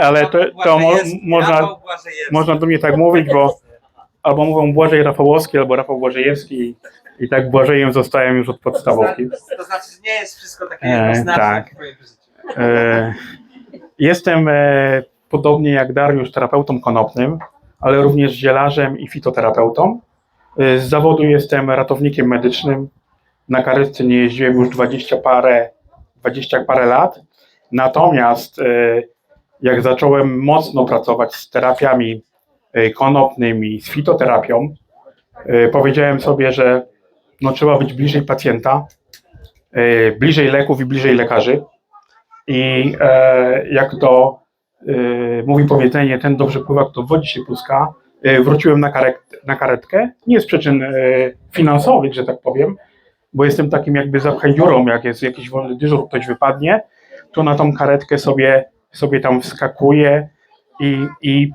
ale to, to mo, można, można do mnie tak mówić, bo albo mówią Błażej Rafałowski, albo Rafał Błażejewski i tak Błażejem zostałem już od podstawówki. To znaczy, nie jest wszystko takie E, jednoznaczne tak. w twoim życiu. E, jestem e, podobnie jak Dariusz terapeutą konopnym, ale również zielarzem i fitoterapeutą. E, z zawodu jestem ratownikiem medycznym. Na karetce nie jeździłem już 20 parę, 20 parę lat. Natomiast e, jak zacząłem mocno pracować z terapiami e, konopnymi, z fitoterapią, e, powiedziałem sobie, że no, trzeba być bliżej pacjenta, e, bliżej leków i bliżej lekarzy. I e, jak to mówi powiedzenie, ten dobrze pływa, kto w wodzie się puska, e, wróciłem na, na karetkę, nie z przyczyn finansowych, że tak powiem, bo jestem takim jakby zapchaj dziurą, jak jest jakiś wolny dyżur, ktoś wypadnie, to na tą karetkę sobie, sobie tam wskakuję i, i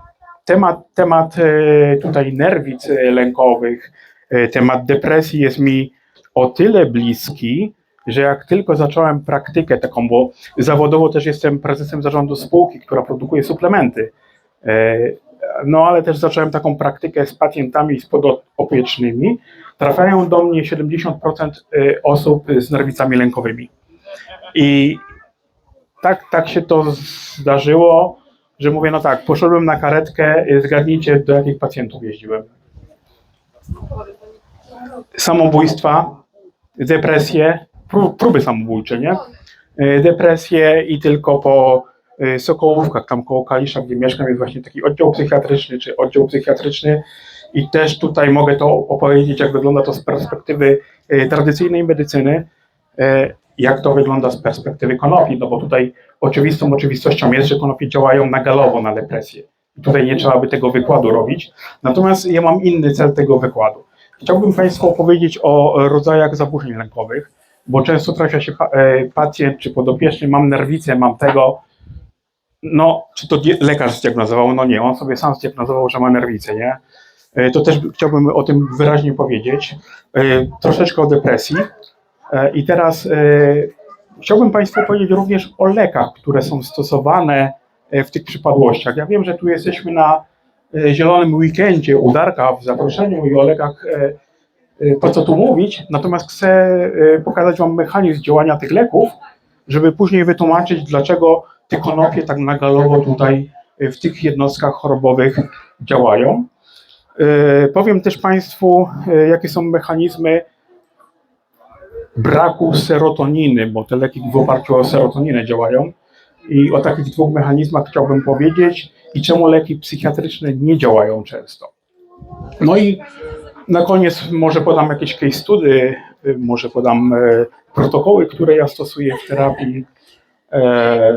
temat, temat e, tutaj nerwic e, lękowych, e, temat depresji jest mi o tyle bliski, że jak tylko zacząłem praktykę taką, bo zawodowo też jestem prezesem zarządu spółki, która produkuje suplementy, no ale też zacząłem taką praktykę z pacjentami z podopiecznymi, trafiają do mnie 70% e, osób z nerwicami lękowymi. I tak, tak się to zdarzyło, że mówię, no tak, poszedłem na karetkę, e, zgadnijcie do jakich pacjentów jeździłem. Samobójstwa, depresje, pró- próby samobójcze, nie? E, Depresje i tylko po e, Sokołówkach, tam koło Kalisza, gdzie mieszkam, jest właśnie taki oddział psychiatryczny, czy oddział psychiatryczny i też tutaj mogę to opowiedzieć, jak wygląda to z perspektywy tradycyjnej medycyny, jak to wygląda z perspektywy konopi, no bo tutaj oczywistą oczywistością jest, że konopie działają nagalowo na depresję. Tutaj nie trzeba by tego wykładu robić. Natomiast ja mam inny cel tego wykładu. Chciałbym Państwu opowiedzieć o rodzajach zaburzeń lękowych, bo często trafia się e, pacjent czy podopieczny, mam nerwicę, mam tego. No, czy to lekarz zdiagnozował? No nie, on sobie sam zdiagnozował, że ma nerwicę, nie? E, To też chciałbym o tym wyraźnie powiedzieć. E, Troszeczkę o depresji. E, I teraz e, chciałbym Państwu powiedzieć również o lekach, które są stosowane e, w tych przypadłościach. Ja wiem, że tu jesteśmy na zielonym weekendzie u Darka w zaproszeniu i o lekach po co tu mówić, natomiast chcę pokazać Wam mechanizm działania tych leków, żeby później wytłumaczyć, dlaczego te konopie tak nagalowo tutaj w tych jednostkach chorobowych działają. Powiem też Państwu, jakie są mechanizmy braku serotoniny, bo te leki w oparciu o serotoninę działają. I o takich dwóch mechanizmach chciałbym powiedzieć i czemu leki psychiatryczne nie działają często. No i na koniec może podam jakieś case study, może podam e, protokoły, które ja stosuję w terapii. E,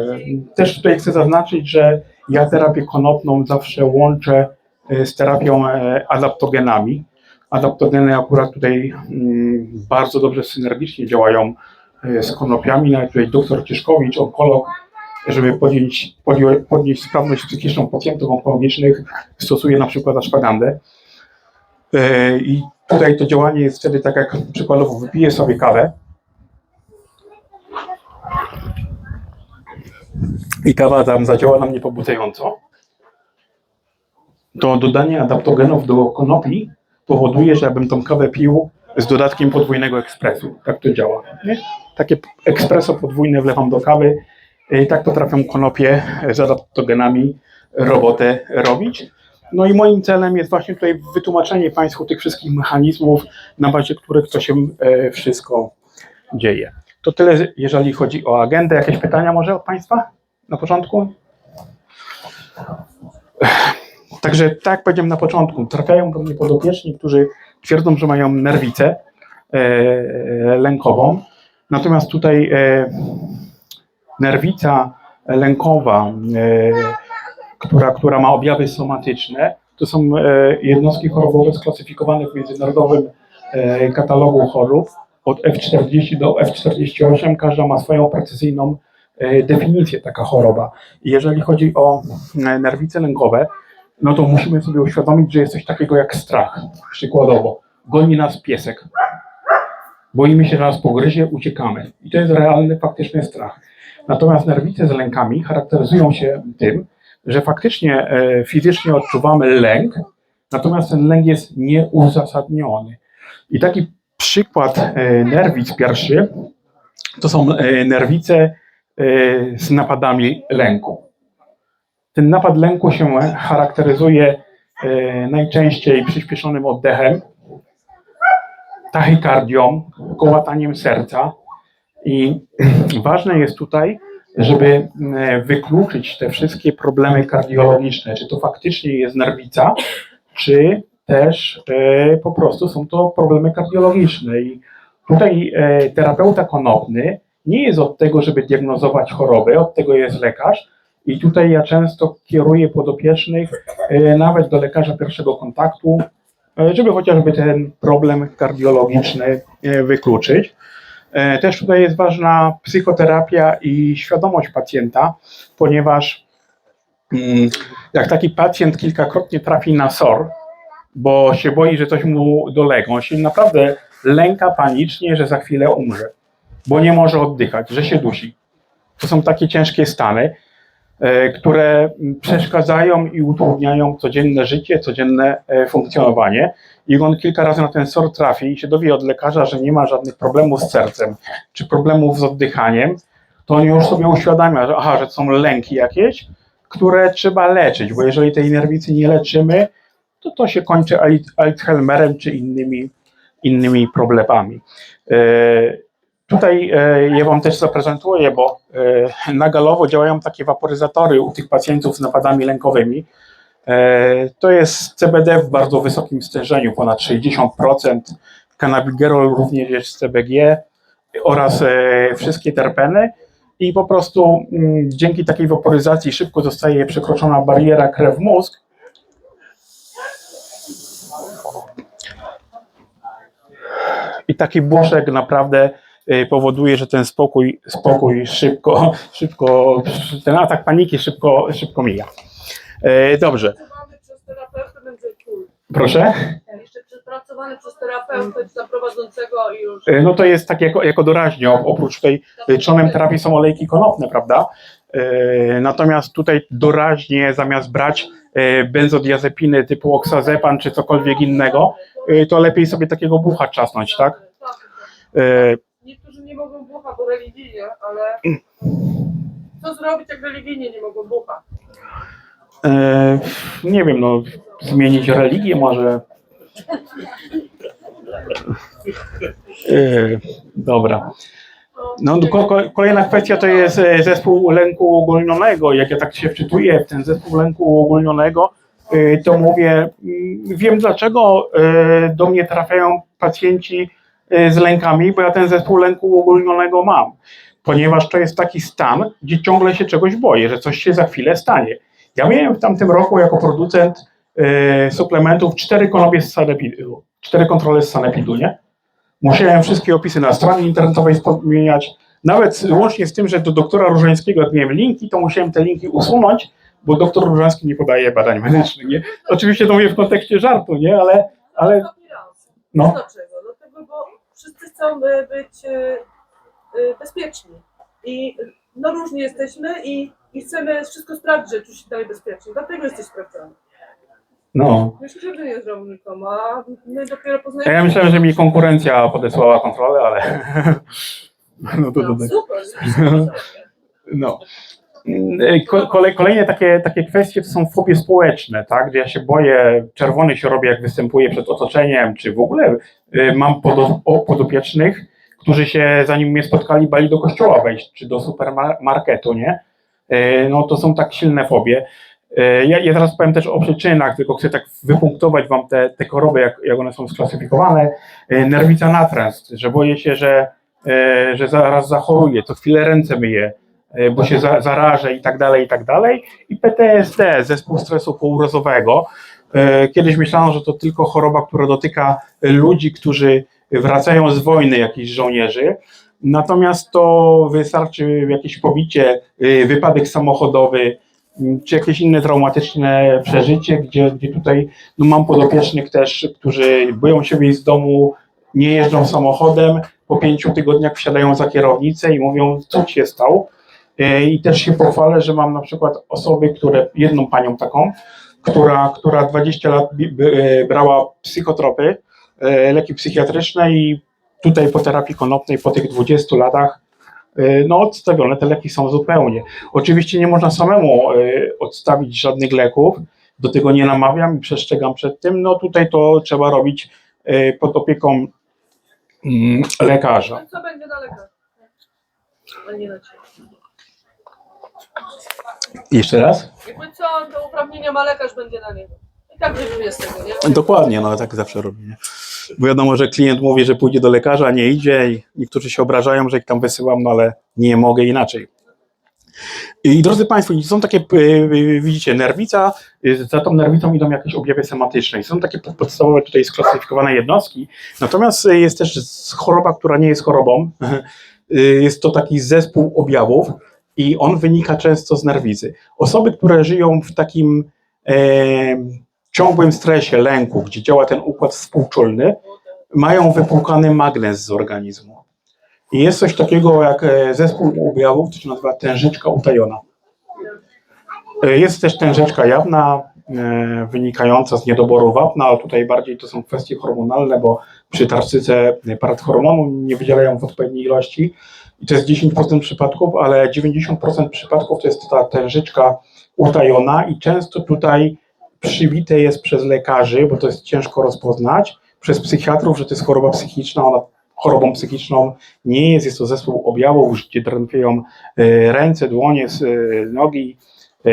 Też tutaj chcę zaznaczyć, że ja terapię konopną zawsze łączę e, z terapią adaptogenami. Adaptogeny akurat tutaj mm, bardzo dobrze synergicznie działają e, z konopiami. Nawet tutaj doktor Cieszkowicz, onkolog, żeby podnieść, podnieść sprawność psychiczną pacjentów onkologicznych, stosuje na przykład ashwagandę. E, I tutaj to działanie jest wtedy tak, jak przykładowo wypiję sobie kawę i kawa tam zadziała na mnie pobudzająco, to dodanie adaptogenów do konopi powoduje, że abym tą kawę pił z dodatkiem podwójnego ekspresu. Tak to działa. Nie? Takie ekspreso podwójne wlewam do kawy i tak potrafią konopie z adaptogenami robotę robić. No i moim celem jest właśnie tutaj wytłumaczenie Państwu tych wszystkich mechanizmów, na bazie których to się e, wszystko dzieje. To tyle, jeżeli chodzi o agendę. Jakieś pytania może od Państwa na początku? Także tak jak powiedziałem na początku, trafiają do mnie podopieczni, którzy twierdzą, że mają nerwicę e, lękową. Natomiast tutaj e, nerwica lękowa, e, która, która ma objawy somatyczne, to są jednostki chorobowe sklasyfikowane w międzynarodowym katalogu chorób od F40 do F48. Każda ma swoją precyzyjną definicję taka choroba. Jeżeli chodzi o nerwice lękowe, no to musimy sobie uświadomić, że jest coś takiego jak strach. Przykładowo, goni nas piesek. Boimy się, że nas pogryzie, uciekamy. I to jest realny, faktyczny strach. Natomiast nerwice z lękami charakteryzują się tym, że faktycznie e, fizycznie odczuwamy lęk, natomiast ten lęk jest nieuzasadniony. I taki przykład e, nerwic pierwszy to są e, nerwice e, z napadami lęku. Ten napad lęku się charakteryzuje e, najczęściej przyspieszonym oddechem, tachykardią, kołataniem serca. I ważne jest tutaj, żeby e, wykluczyć te wszystkie problemy kardiologiczne, czy to faktycznie jest nerwica, czy też e, po prostu są to problemy kardiologiczne. I tutaj terapeuta konopny nie jest od tego, żeby diagnozować choroby, od tego jest lekarz. I tutaj ja często kieruję podopiecznych e, nawet do lekarza pierwszego kontaktu, e, żeby chociażby ten problem kardiologiczny e, wykluczyć. Też tutaj jest ważna psychoterapia i świadomość pacjenta, ponieważ mm, jak taki pacjent kilkakrotnie trafi na SOR, bo się boi, że coś mu dolega, on się naprawdę lęka panicznie, że za chwilę umrze, bo nie może oddychać, że się dusi. To są takie ciężkie stany, które przeszkadzają i utrudniają codzienne życie, codzienne e, funkcjonowanie. I on kilka razy na ten SOR trafi i się dowie od lekarza, że nie ma żadnych problemów z sercem czy problemów z oddychaniem, to on już sobie uświadamia, że, aha, że są lęki jakieś, które trzeba leczyć, bo jeżeli tej nerwicy nie leczymy, to to się kończy Al- Alzheimerem czy innymi, innymi problemami. E, Tutaj e, ja Wam też zaprezentuję, bo e, na galowo działają takie waporyzatory u tych pacjentów z napadami lękowymi. E, To jest CBD w bardzo wysokim stężeniu, ponad 60%. Cannabigerol również jest CBG oraz e, wszystkie terpeny. I po prostu mm, dzięki takiej waporyzacji szybko zostaje przekroczona bariera krew-mózg. I taki błoszek naprawdę powoduje, że ten spokój, spokój szybko, szybko, ten atak paniki szybko, szybko mija. E, Dobrze, Przepracowany przez terapeutę będzie cool. proszę. Jeszcze przepracowany przez terapeutę i już. E, No to jest tak jako, jako doraźnie, oprócz tutaj e, trzonem terapii są olejki konopne, prawda? E, Natomiast tutaj doraźnie zamiast brać benzodiazepiny typu oksazepan czy cokolwiek innego, to lepiej sobie takiego bucha trzasnąć, tak? Bucha, bo religijnie, ale co zrobić, jak religijnie nie mogą bucha? e, Nie wiem, no zmienić religię może. E, Dobra. No, ko- ko- kolejna kwestia to jest e, zespół lęku uogólnionego. Jak ja tak się wczytuję w ten zespół lęku uogólnionego, e, to mówię, mm, wiem dlaczego e, do mnie trafiają pacjenci z lękami, bo ja ten zespół lęku uogólnionego mam. Ponieważ to jest taki stan, gdzie ciągle się czegoś boję, że coś się za chwilę stanie. Ja miałem w tamtym roku jako producent e, suplementów cztery konopie z sanepidu, cztery kontrole z sanepidu, nie? Musiałem wszystkie opisy na stronie internetowej zmieniać. Nawet łącznie z tym, że do doktora Różańskiego, jak miałem linki, to musiałem te linki usunąć, bo doktor Różański nie podaje badań medycznych. Nie? Oczywiście to mówię w kontekście żartu, nie? Ale, ale no, wszyscy chcą e, być e, e, bezpieczni. I no różni jesteśmy i, i chcemy wszystko sprawdzić, że czuć się dalej bezpiecznie. Dlatego jesteś sprawdzony. no. Myślę, że nie zrobił nikomu, a my dopiero poznajemy. Ja myślałem, że mi konkurencja podesłała kontrolę, ale. No to, No, super. No. Kolej, kolejne takie, takie kwestie to są fobie społeczne, tak? Gdzie ja się boję, czerwony się robię, jak występuję przed otoczeniem, czy w ogóle y, mam podopiecznych, którzy się, zanim mnie spotkali, bali do kościoła wejść, czy do supermarketu, nie? Y, No to są tak silne fobie. Y, Ja, ja teraz powiem też o przyczynach, tylko chcę tak wypunktować wam te, te choroby, jak, jak one są sklasyfikowane. Y, Nerwica natręst, że boję się, że, y, że zaraz zachoruję, to chwilę ręce myję, y, bo się za, i tak dalej, i tak dalej. I PTSD, zespół stresu pourazowego. Y, Kiedyś myślano, że to tylko choroba, która dotyka ludzi, którzy wracają z wojny, jakichś żołnierzy. Natomiast to wystarczy jakieś pobicie, y, wypadek samochodowy, czy jakieś inne traumatyczne przeżycie, gdzie, gdzie tutaj no mam podopiecznych też, którzy boją się wyjść z domu, nie jeżdżą samochodem, po pięciu tygodniach wsiadają za kierownicę i mówią, co ci się stało? E, I też się pochwalę, że mam na przykład osoby, które, jedną panią taką, która, która 20 lat e, brała psychotropy, e, leki psychiatryczne i tutaj po terapii konopnej po tych 20 latach no odstawione te leki są zupełnie. Oczywiście nie można samemu odstawić żadnych leków, do tego nie namawiam i przestrzegam przed tym, no tutaj to trzeba robić pod opieką mm, lekarza. Co będzie na lekarz? A nie na ciebie. Jeszcze raz? Jakby co, to uprawnienia ma lekarz, będzie na niego. I tak wyjdzie z tego, nie? Dokładnie, no tak zawsze robię. Nie? Bo wiadomo, że klient mówi, że pójdzie do lekarza, nie idzie i niektórzy się obrażają, że ich tam wysyłam, no ale nie mogę inaczej. I drodzy Państwo, są takie, y, widzicie, nerwica, y, za tą nerwicą idą jakieś objawy somatyczne i są takie podstawowe tutaj sklasyfikowane jednostki, natomiast y, jest też choroba, która nie jest chorobą, Y, jest to taki zespół objawów i on wynika często z nerwicy. Osoby, które żyją w takim e, ciągłym stresie, lęku, gdzie działa ten układ współczulny, mają wypłukany magnez z organizmu. I jest coś takiego jak e, zespół objawów, to się nazywa tężyczka utajona. E, Jest też tężyczka jawna, e, wynikająca z niedoboru wapna, ale tutaj bardziej to są kwestie hormonalne, bo przy tarczyce parathormonu nie wydzielają w odpowiedniej ilości. I to jest 10% przypadków, ale 90% przypadków to jest ta tężyczka utajona i często tutaj przybite jest przez lekarzy, bo to jest ciężko rozpoznać, przez psychiatrów, że to jest choroba psychiczna, ona chorobą psychiczną nie jest, jest to zespół objawów, gdzie drętwieją e, ręce, dłonie, e, nogi, e,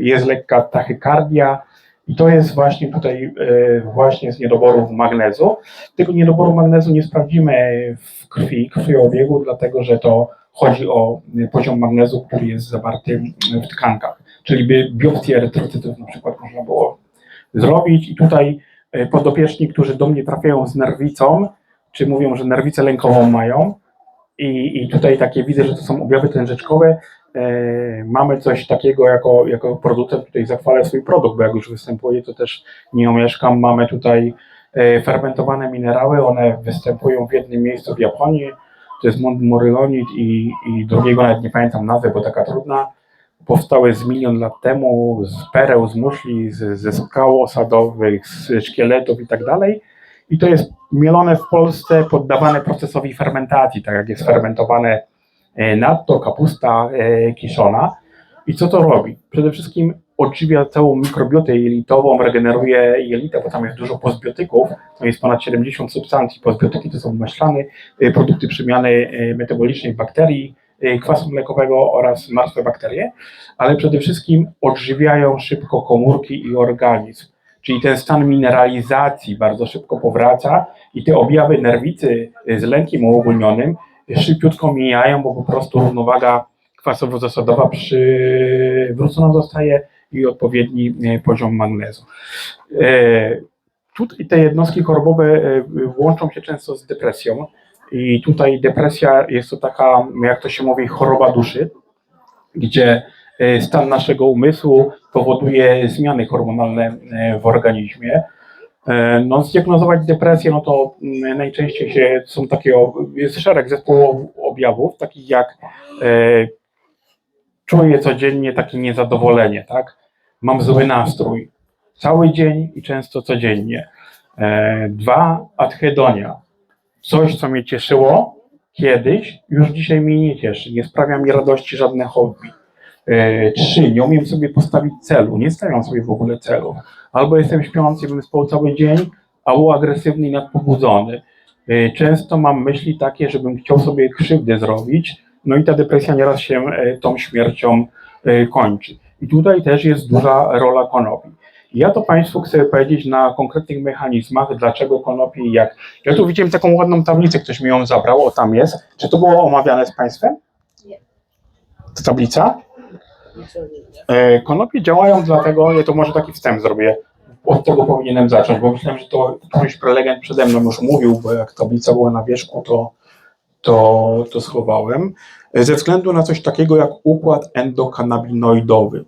jest lekka tachykardia i to jest właśnie tutaj e, właśnie z niedoboru magnezu. Tego niedoboru magnezu nie sprawdzimy w krwi, krwiobiegu, dlatego że to chodzi o e, poziom magnezu, który jest zawarty w tkankach, czyli by biopsję erytrocytów na przykład można było zrobić. I tutaj e, podopieczni, którzy do mnie trafiają z nerwicą, czy mówią, że nerwicę lękową mają. I, i tutaj takie widzę, że to są objawy tężyczkowe, e, mamy coś takiego jako, jako producent, tutaj zachwalę swój produkt, bo jak już występuje, to też nie omieszkam, mamy tutaj e, fermentowane minerały, one występują w jednym miejscu w Japonii, to jest montmorillonit i, i drugiego nawet nie pamiętam nazwy, bo taka trudna, powstały z milion lat temu, z pereł, z muszli, z, ze skał osadowych, z szkieletów i tak dalej. I to jest mielone w Polsce, poddawane procesowi fermentacji, tak jak jest fermentowane e, natto, kapusta e, kiszona. I co to robi? Przede wszystkim odżywia całą mikrobiotę jelitową, regeneruje jelita, bo tam jest dużo postbiotyków, to jest ponad 70 substancji. Postbiotyki to są maślane, e, produkty przemiany metabolicznej bakterii, kwasu mlekowego oraz martwe bakterie, ale przede wszystkim odżywiają szybko komórki i organizm. Czyli ten stan mineralizacji bardzo szybko powraca i te objawy nerwicy z lękiem uogólnionym szybciutko mijają, bo po prostu równowaga kwasowo-zasadowa przywrócona zostaje i odpowiedni e, poziom magnezu. E, Tutaj te jednostki chorobowe e, łączą się często z depresją i tutaj depresja jest to taka, jak to się mówi, choroba duszy, gdzie stan naszego umysłu powoduje zmiany hormonalne w organizmie. E, No, zdiagnozować depresję, no to mm, najczęściej się, są takie, jest szereg zespołów objawów, takich jak e, czuję codziennie takie niezadowolenie, tak? Mam zły nastrój cały dzień i często codziennie. E, dwa, adhedonia. Coś, co mnie cieszyło kiedyś, już dzisiaj mnie nie cieszy. Nie sprawia mi radości żadne hobby. E, Trzy, nie umiem sobie postawić celu, nie stawiam sobie w ogóle celu. Albo jestem śpiący, bym spał cały dzień, albo agresywny i nadpobudzony. E, Często mam myśli takie, żebym chciał sobie krzywdę zrobić, no i ta depresja nieraz się e, tą śmiercią e, kończy. I tutaj też jest duża rola konopi. Ja to Państwu chcę powiedzieć na konkretnych mechanizmach, dlaczego konopi i jak. Ja tu widziałem taką ładną tablicę, ktoś mi ją zabrał, o tam jest. Czy to było omawiane z Państwem? Nie. Ta tablica? Konopie działają dlatego, ja to może taki wstęp zrobię, od tego powinienem zacząć, bo myślałem, że to któryś prelegent przede mną już mówił, bo jak tablica była na wierzchu, to, to, to schowałem, ze względu na coś takiego jak układ endokanabinoidowy.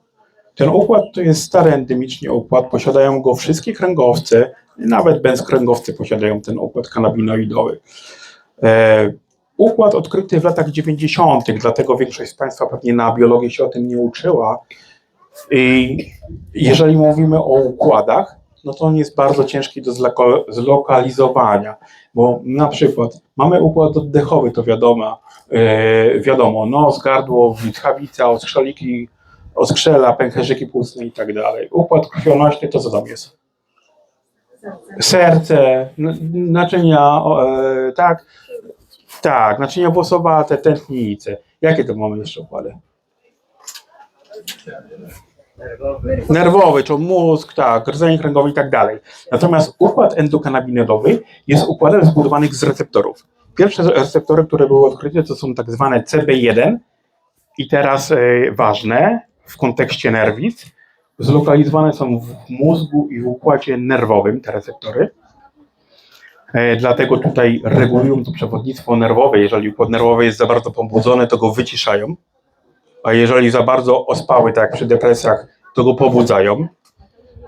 Ten układ to jest stary endemicznie układ, posiadają go wszystkie kręgowce, nawet bezkręgowcy posiadają ten układ kanabinoidowy. E, układ odkryty w latach 90., dlatego większość z Państwa pewnie na biologii się o tym nie uczyła. I jeżeli mówimy o układach, no to on jest bardzo ciężki do zlokalizowania, bo na przykład mamy układ oddechowy, to wiadomo, e, wiadomo, nos, gardło, witchawica, oskrzaliki, oskrzela, pęcherzyki płucne i tak dalej. Układ krwionośny to co tam jest? Serce, naczynia, e, tak, tak, naczynia włosowate, tętnice. Jakie to mamy jeszcze układy? Nerwowy, to mózg, tak, rdzenie kręgowe i tak dalej. Natomiast układ endokanabinoidowy jest układem zbudowanych z receptorów. Pierwsze receptory, które były odkryte, to są tak zwane CB1 i teraz e, ważne w kontekście nerwic, zlokalizowane są w mózgu i w układzie nerwowym te receptory. E, Dlatego tutaj regulują to przewodnictwo nerwowe. Jeżeli układ nerwowy jest za bardzo pobudzony, to go wyciszają, a jeżeli za bardzo ospały, tak jak przy depresjach, to go pobudzają.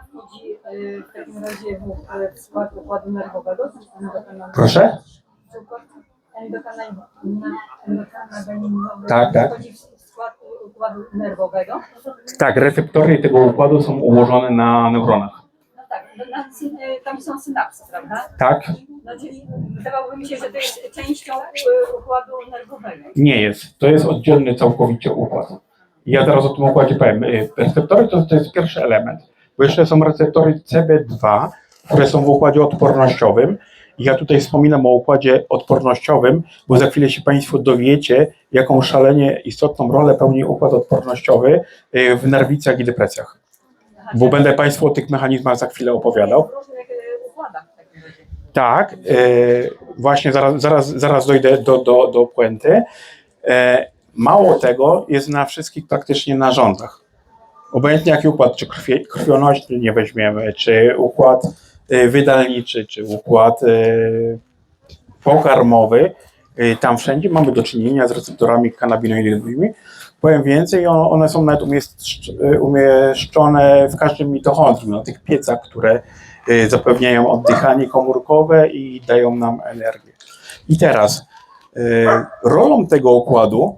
wchodzi w takim razie w, w skład układu nerwowego? Endokanabinowy- Proszę? Tak, tak. Wchodzi w skład układu nerwowego? Tak, receptory tego układu są ułożone na neuronach. Tak, no na, y, tam są synapsy, prawda? Tak? No czyli wydawałoby mi się, że to jest częścią y, układu nerwowego. Nie jest. To jest oddzielny całkowicie układ. Ja teraz o tym układzie powiem. Y, Receptory to, to jest pierwszy element, bo jeszcze są receptory CB2, które są w układzie odpornościowym. Ja tutaj wspominam o układzie odpornościowym, bo za chwilę się Państwo dowiecie, jaką szalenie istotną rolę pełni układ odpornościowy w nerwicach i depresjach. Bo będę Państwu o tych mechanizmach za chwilę opowiadał. W różnych. Tak, e, właśnie zaraz, zaraz, zaraz dojdę do, do, do puenty. E, mało tego, jest na wszystkich praktycznie narządach. Obojętnie jaki układ, czy krwie, krwionośny nie weźmiemy, czy układ e, wydalniczy, czy układ pokarmowy, tam wszędzie mamy do czynienia z receptorami kanabinoidowymi. Powiem więcej, one są nawet umieszcz- umieszczone w każdym mitochondrium, na tych piecach, które y, zapewniają oddychanie komórkowe i dają nam energię. I teraz y, rolą tego układu,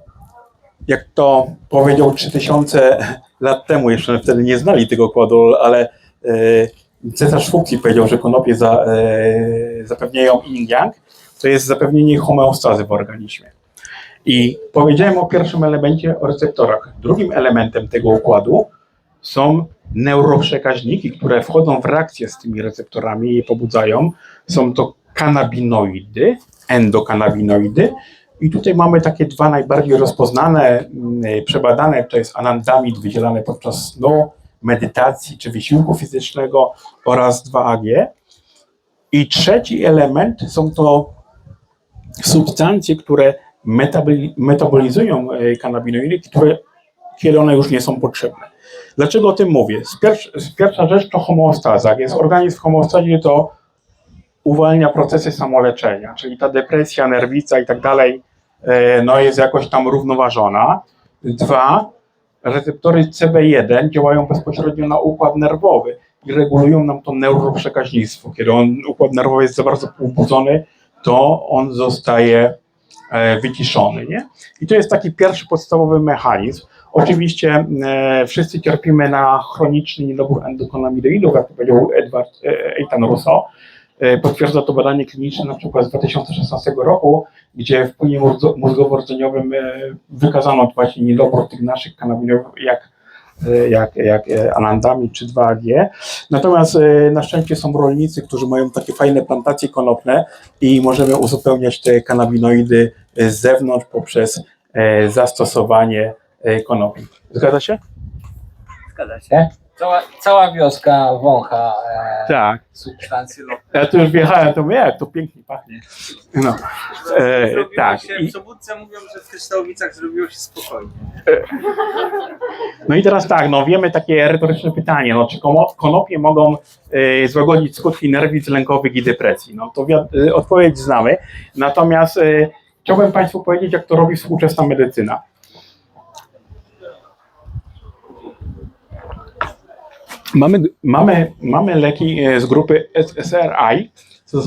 jak to powiedział 3000 lat temu, jeszcze wtedy nie znali tego układu, ale y, cesarz Fuchs powiedział, że konopie za, zapewniają yin yang, to jest zapewnienie homeostazy w organizmie. I powiedziałem o pierwszym elemencie, o receptorach. Drugim elementem tego układu są neuroprzekaźniki, które wchodzą w reakcję z tymi receptorami i je pobudzają. Są to kanabinoidy, endokanabinoidy. I tutaj mamy takie dwa najbardziej rozpoznane, mm, przebadane, to jest anandamid wydzielany podczas snu, medytacji czy wysiłku fizycznego oraz 2AG. I trzeci element są to substancje, które metabolizują e, kanabinoidy, które kiedy one już nie są potrzebne. Dlaczego o tym mówię? Pierwsza, rzecz to homeostaza. Jak organizm w homeostazie, to uwalnia procesy samoleczenia, czyli ta depresja, nerwica i tak dalej, e, no jest jakoś tam równoważona. Dwa, receptory CB1 działają bezpośrednio na układ nerwowy i regulują nam to neuroprzekaźnictwo. Kiedy on, układ nerwowy jest za bardzo pobudzony, to on zostaje wyciszony. Nie? I to jest taki pierwszy podstawowy mechanizm. Oczywiście e, wszyscy cierpimy na chroniczny niedobór endokonamidoidów, jak powiedział Edward e, Eitan Rousseau. E, potwierdza to badanie kliniczne na przykład z 2016 roku, gdzie w płynie mózgo- mózgowo-rdzeniowym e, wykazano właśnie niedobór tych naszych kanabinoidów, jak, e, jak, jak e, anandami czy 2AG. Natomiast e, na szczęście są rolnicy, którzy mają takie fajne plantacje konopne i możemy uzupełniać te kanabinoidy e, z zewnątrz poprzez zastosowanie konopi. Zgadza się? Zgadza się. Cała, cała wioska wącha e, Tak. substancje lotne. Ja tu już wjechałem, to mówię, jak to pięknie pachnie. No. E, Zrobiło tak. się, I, w Sobótce mówią, że w Kryształowicach zrobiło się spokojnie. no i teraz tak, no wiemy takie retoryczne pytanie, no czy komo- konopie mogą e, złagodzić skutki nerwic lękowych i depresji? No to wi- e, odpowiedź znamy. Natomiast e, chciałbym Państwu powiedzieć, jak to robi współczesna medycyna. Mamy, mamy, mamy leki e, z grupy SSRI.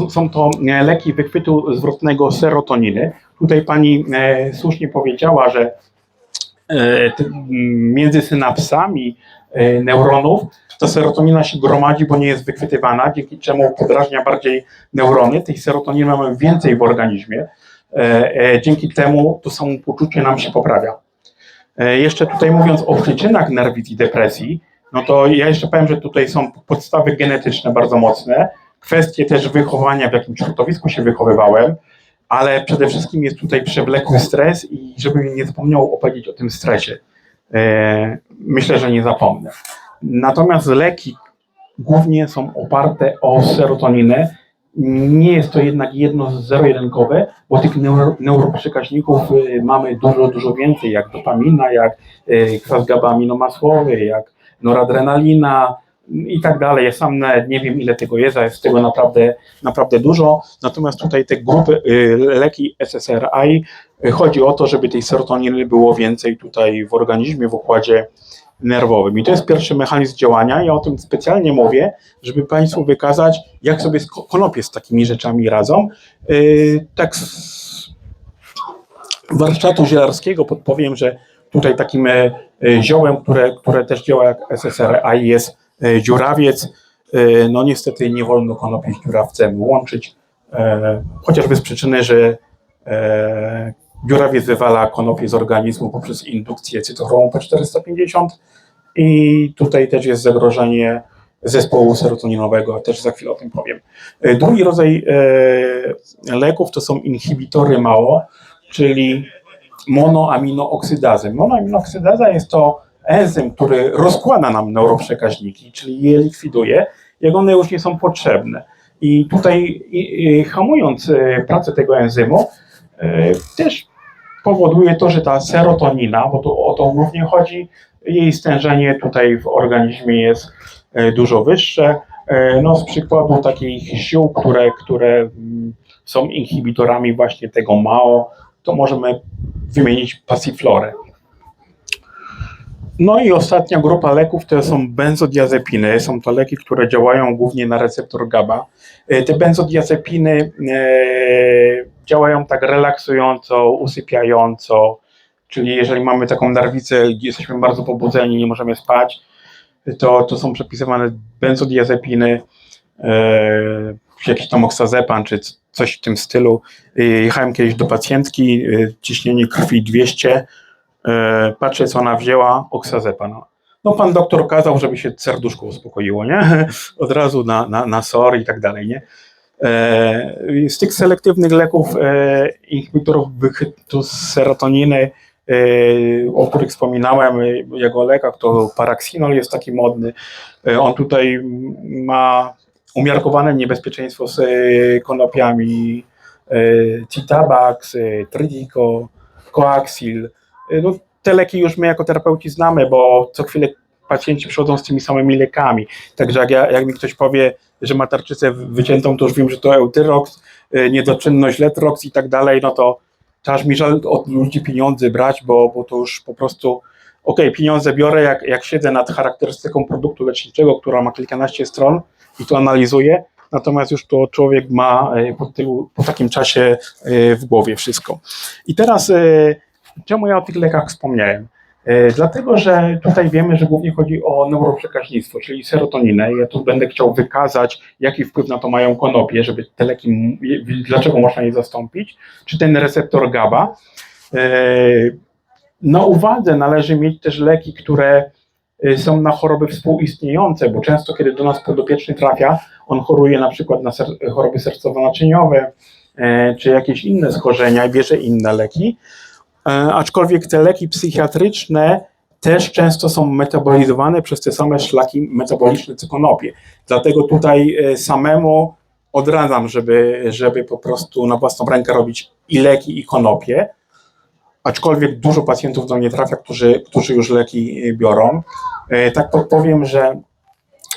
Są- to e, leki wychwytu zwrotnego serotoniny. Tutaj pani e, słusznie powiedziała, że między synapsami neuronów ta serotonina się gromadzi, bo nie jest wychwytywana, dzięki czemu podrażnia bardziej neurony. Tej serotoniny mamy więcej w organizmie. Dzięki temu to samopoczucie nam się poprawia. Jeszcze tutaj mówiąc o przyczynach nerwic i depresji, no to ja jeszcze powiem, że tutaj są podstawy genetyczne bardzo mocne, kwestie też wychowania, w jakim środowisku się wychowywałem, ale przede wszystkim jest tutaj przewlekły stres i żebym nie zapomniał opowiedzieć o tym stresie. E, Myślę, że nie zapomnę. Natomiast leki głównie są oparte o serotoninę. Nie jest to jednak jedno zero-jedynkowe, bo tych neuro, neuroprzekaźników y, mamy dużo, dużo więcej, jak dopamina, jak y, kwas GABA-aminomasłowy, jak noradrenalina i tak dalej. Ja sam nie wiem, ile tego jest, a jest tego naprawdę, naprawdę dużo. Natomiast tutaj te grupy, y, leki SSRI, y, chodzi o to, żeby tej serotoniny było więcej tutaj w organizmie, w układzie nerwowym. I to jest pierwszy mechanizm działania. Ja o tym specjalnie mówię, żeby Państwu wykazać, jak sobie konopie z takimi rzeczami radzą. Yy, tak z warsztatu zielarskiego podpowiem, że tutaj takim e, ziołem, które, które też działa jak SSRI jest e, dziurawiec. E, No niestety nie wolno konopi z dziurawcem łączyć, chociażby z przyczyny, że dziurawiec wywala konopie z organizmu poprzez indukcję cytochromu P450 i tutaj też jest zagrożenie zespołu serotoninowego, też za chwilę o tym powiem. Drugi rodzaj leków to są inhibitory MAO, czyli monoaminooksydazy. Monoaminooksydaza jest to enzym, który rozkłada nam neuroprzekaźniki, czyli je likwiduje, jak one już nie są potrzebne. I tutaj hamując e, pracę tego enzymu, e, też powoduje to, że ta serotonina, bo tu o to głównie chodzi, jej stężenie tutaj w organizmie jest e, dużo wyższe. No z przykładu takich ziół, które, które mm, są inhibitorami właśnie tego MAO, to możemy wymienić pasiflorę. No i ostatnia grupa leków to są benzodiazepiny. Są to leki, które działają głównie na receptor GABA. E, Te benzodiazepiny e, działają tak relaksująco, usypiająco, czyli jeżeli mamy taką nerwicę, gdzie jesteśmy bardzo pobudzeni, nie możemy spać, to, to są przepisywane benzodiazepiny, e, jakiś tam oksazepan czy coś w tym stylu. E, Jechałem kiedyś do pacjentki, e, ciśnienie krwi 200, e, patrzę co ona wzięła, oksazepan. No pan doktor kazał, żeby się serduszko uspokoiło, nie? Od razu na, na, na SOR i tak dalej, nie? Z tych selektywnych leków, inhibitorów wychytu serotoniny, o których wspominałem, jego lekach, to paraksinol jest taki modny. On tutaj ma umiarkowane niebezpieczeństwo z e, konopiami, e, Citabax, e, Tridico, Coaxil. No, te leki już my jako terapeuci znamy, bo co chwilę pacjenci przychodzą z tymi samymi lekami. Także jak, ja, jak mi ktoś powie, że ma tarczycę wyciętą, to już wiem, że to Eutyrox, niedoczynność Letrox i tak dalej, no to aż mi żal od ludzi pieniądze brać, bo, bo to już po prostu, okej, pieniądze biorę, jak, jak siedzę nad charakterystyką produktu leczniczego, która ma kilkanaście stron i to analizuję, natomiast już to człowiek ma y, po, po takim czasie y, w głowie wszystko. I teraz, y, czemu ja o tych lekach wspomniałem? E, Dlatego, że tutaj wiemy, że głównie chodzi o neuroprzekaźnictwo, czyli serotoninę. Ja tu będę chciał wykazać, jaki wpływ na to mają konopie, żeby te leki, dlaczego można je zastąpić, czy ten receptor GABA. E, Na uwadze należy mieć też leki, które e, są na choroby współistniejące, bo często, kiedy do nas podopieczny trafia, on choruje na przykład na ser- choroby sercowo-naczyniowe, e, czy jakieś inne schorzenia i bierze inne leki. E, aczkolwiek te leki psychiatryczne też często są metabolizowane przez te same szlaki metaboliczne co konopie. Dlatego tutaj e, samemu odradzam, żeby, żeby po prostu na własną rękę robić i leki, i konopie. Aczkolwiek dużo pacjentów do mnie trafia, którzy, którzy już leki biorą. E, Tak podpowiem, że